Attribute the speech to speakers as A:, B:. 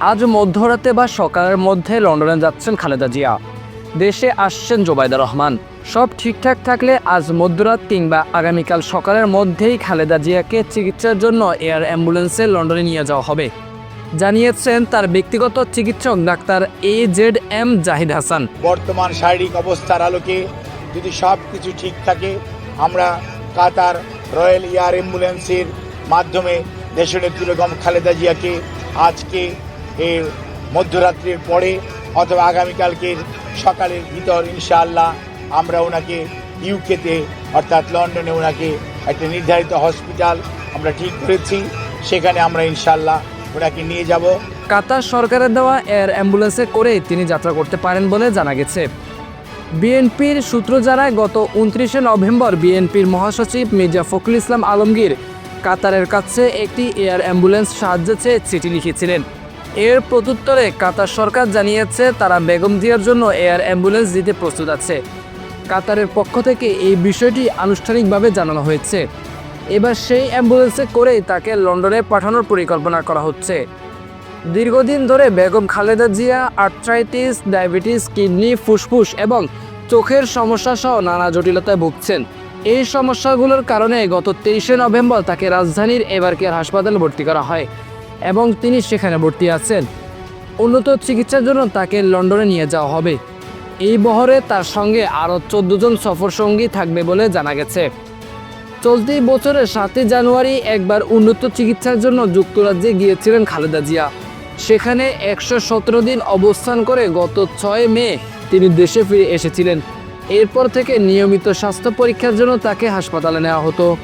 A: আজ মধ্যরাতে বা সকালের মধ্যে লন্ডনে যাচ্ছেন খালেদা জিয়া। দেশে আসছেন জোবাইদা রহমান। সব ঠিকঠাক থাকলে আজ মধ্যরাত কিংবা আগামীকাল সকালের মধ্যেই খালেদা জিয়াকে চিকিৎসার জন্য এয়ার অ্যাম্বুলেন্সে লন্ডনে নিয়ে যাওয়া হবে। জানিয়েছেন তার ব্যক্তিগত চিকিৎসক doctor A Z M Zahid Hasan.
B: বর্তমান শারীরিক অবস্থার আলোকে যদি সব কিছু ঠিক থাকে, আমরা কাতার রয়্যাল এয়ার অ্যাম্বুলেন্সের মাধ্যমে দেশের দেশনেত্রী বেগম খালেদা জিয়াকে আজকে এর মধ্যরাত্রির পরে অথবা আগামীকালকের সকালের ভিতর, ইনশাআল্লাহ, আমরা ওনাকে ইউকেতে, অর্থাৎ লন্ডনে ওনাকে একটা নির্ধারিত হসপিটাল আমরা ঠিক করেছি। সেখানে আমরা ইনশাআল্লাহ ওনাকে নিয়ে যাব।
A: কাতার সরকারের দেওয়া এয়ার অ্যাম্বুলেন্সে করে তিনি যাত্রা করতে পারেন বলে জানা গেছে। বিএনপির সূত্র জানায়, গত উনত্রিশে নভেম্বর বিএনপির মহাসচিব মির্জা ফখরুল ইসলাম আলমগীর কাতারের কাছে একটি এয়ার অ্যাম্বুলেন্স সাহায্য চেয়ে চিঠি লিখেছিলেন। এর প্রত্যুত্তরে কাতার সরকার জানিয়েছে তারা বেগম জিয়ার জন্য এয়ার অ্যাম্বুলেন্স দিতে প্রস্তুত আছে। কাতারের পক্ষ থেকে এই বিষয়টি আনুষ্ঠানিকভাবে জানানো হয়েছে। এবার সেই অ্যাম্বুলেন্সে করেই তাকে লন্ডনে পাঠানোর পরিকল্পনা করা হচ্ছে। দীর্ঘদিন ধরে Begum Khaleda Zia, arthritis, diabetes, kidney, ফুসফুস এবং চোখের সমস্যা সহ নানা জটিলতায় ভুগছেন। এই সমস্যাগুলোর কারণে গত তেইশে নভেম্বর তাকে রাজধানীর এবারকেয়ার হাসপাতালে ভর্তি করা হয়। এবং তিনি সেখানে ভর্তি আছেন। উন্নত চিকিৎসার জন্য তাকে লন্ডনে নিয়ে যাওয়া হবে। এই বহরে তার সঙ্গে আরও চোদ্দ জন সফর সঙ্গী থাকবে বলে জানা গেছে। চলতি বছরের সাতই জানুয়ারি একবার উন্নত চিকিৎসার জন্য যুক্তরাজ্যে গিয়েছিলেন খালেদা জিয়া। সেখানে একশো সতেরো দিন অবস্থান করে গত ছয় মে তিনি দেশে ফিরে এসেছিলেন। এরপর থেকে নিয়মিত স্বাস্থ্য পরীক্ষার জন্য তাকে হাসপাতালে নেওয়া হতো।